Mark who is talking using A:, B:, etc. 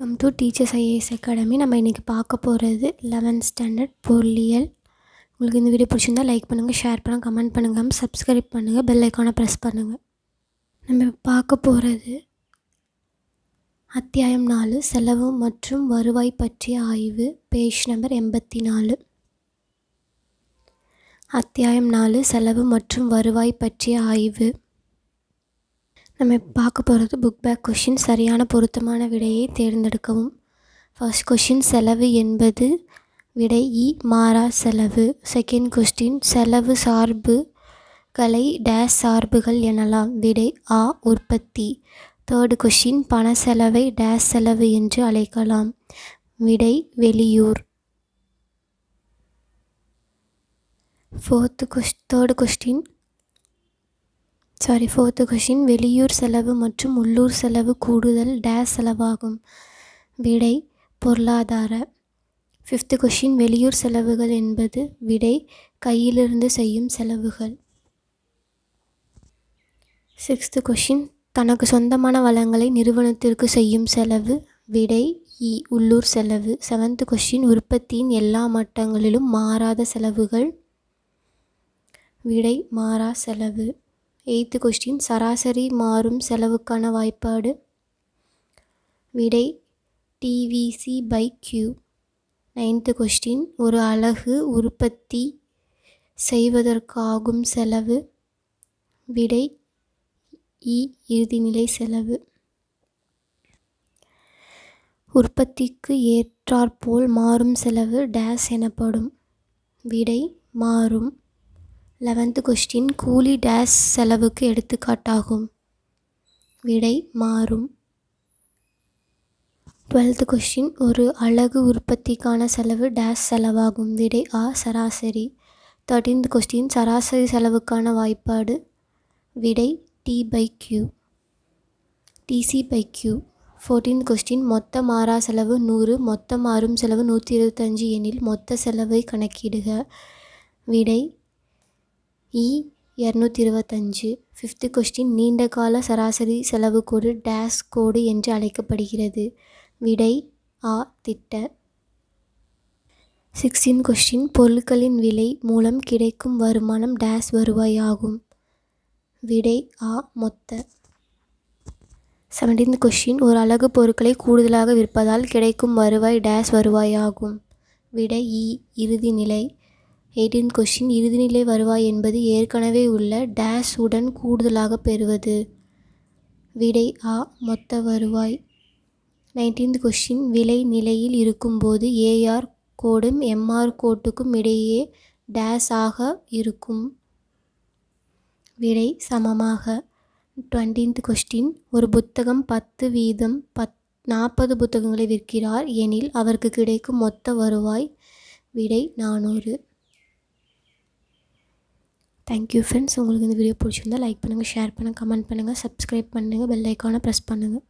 A: Come to teachers IAS academy நம்ம இன்றைக்கி பார்க்க போகிறது லெவன்த் ஸ்டாண்டர்ட் பொருளியல். உங்களுக்கு இந்த வீடியோ பிடிச்சிருந்தா லைக் பண்ணுங்கள் ஷேர் பண்ணுங்கள் கமெண்ட் பண்ணுங்கள் சப்ஸ்கிரைப் பண்ணுங்கள் பெல் ஐக்கானை ப்ரெஸ் பண்ணுங்கள் நம்ம பார்க்க போகிறது அத்தியாயம் நாலு செலவு மற்றும் வருவாய் பற்றிய ஆய்வு பேஜ் நம்பர் எண்பத்தி நாலு அத்தியாயம் நாலு செலவு மற்றும் வருவாய் பற்றிய ஆய்வு. நம்ம பார்க்க போகிறது புக் பேக் கொஷின் சரியான பொருத்தமான விடையை தேர்ந்தெடுக்கவும். ஃபர்ஸ்ட் கொஷின் செலவு என்பது விடை இ மாறா செலவு. செகண்ட் கொஸ்டின் செலவு சார்புகளை டேஸ் சார்புகள் எனலாம். விடை ஆ உற்பத்தி. தேர்டு கொஷின் பண செலவை டேஸ் செலவு என்று அழைக்கலாம். விடை வெளியூர். Fourth கொஸ் third question sorry fourth question வெளியூர் செலவு மற்றும் உள்ளூர் செலவு கூடுதல் டேஸ் செலவாகும். விடை பொருளாதார. ஃபிஃப்த்து கொஷின் வெளியூர் செலவுகள் என்பது விடை கையிலிருந்து செய்யும் செலவுகள். சிக்ஸ்த்து கொஷின் தனக்கு சொந்தமான வளங்களை நிறுவனத்திற்கு செய்யும் செலவு விடை இ உள்ளூர் செலவு. செவன்த்து கொஷின் உற்பத்தியின் எல்லா மட்டங்களிலும் மாறாத செலவுகள். விடை மாறா செலவு. எயித்து கொஸ்டின் சராசரி மாறும் செலவுக்கான வாய்ப்பாடு. விடை TVC by Q ninth question ஒரு அலகு உற்பத்தி செய்வதற்காகும் செலவு. விடை இ இறுதிநிலை செலவு. உற்பத்திக்கு ஏற்றாற்போல் மாறும் செலவு டேஸ் எனப்படும். விடை மாறும். லெவன்த்து கொஸ்டின் கூலி டேஸ் செலவுக்கு எடுத்துக்காட்டாகும். விடை மாறும். டுவெல்த்து கொஸ்டின் ஒரு அழகு உற்பத்திக்கான செலவு டேஸ் செலவாகும். விடை ஆ சராசரி. தேர்ட்டீன்த் கொஸ்டின் சராசரி செலவுக்கான வாய்ப்பாடு. விடை T by Q TC by Q fourteenth question மொத்த மாறா செலவு நூறு மொத்த மாறும் செலவு நூற்றி இருபத்தஞ்சி எனில் மொத்த செலவை கணக்கிடுக. விடை இ இரநூத்தி இருபத்தஞ்சு ஃபிஃப்த்து கொஸ்டின் நீண்ட கால சராசரி செலவு கோடு டேஸ் கோடு என்று அழைக்கப்படுகிறது. விடை ஆ திட்ட. சிக்ஸ்டீன் கொஸ்டின் பொருட்களின் விலை மூலம் கிடைக்கும் வருமானம் டேஸ் வருவாய் ஆகும் விடை ஆ மொத்த. செவன்டீன்த் கொஸ்டின் ஒரு அழகு பொருட்களை கூடுதலாக விற்பதால் கிடைக்கும் வருவாய் டேஸ் வருவாய் ஆகும் விடை இ இறுதி நிலை. எயிட்டீன் கொஷின் இறுதிநிலை வருவாய் என்பது ஏற்கனவே உள்ள டேஷ் உடன் கூடுதலாக பெறுவது. விடை ஆ மொத்த வருவாய். நைன்டீன்த் கொஷின் விலை நிலையில் இருக்கும்போது ஏஆர் கோடும் எம்ஆர் கோட்டுக்கும் இடையே டேஸ் ஆக இருக்கும். விடை சமமாக. டுவெண்ட்டீன்த் கொஸ்டின் ஒரு புத்தகம் பத்து வீதம் பத் நாற்பது புத்தகங்களை விற்கிறார். எனில் அவருக்கு கிடைக்கும் மொத்த வருவாய் விடை நானூறு. தேங்க்யூ ஃப்ரெண்ட்ஸ் உங்களுக்கு இந்த வீடியோ பிடிச்சிருந்தா லைக் பண்ணுங்கள் ஷேர் பண்ணுங்கள் கமெண்ட் பண்ணுங்கள் சப்ஸ்கிரைப் பண்ணுங்கள் பெல் ஐக்கானை ப்ரெஸ் பண்ணுங்கள்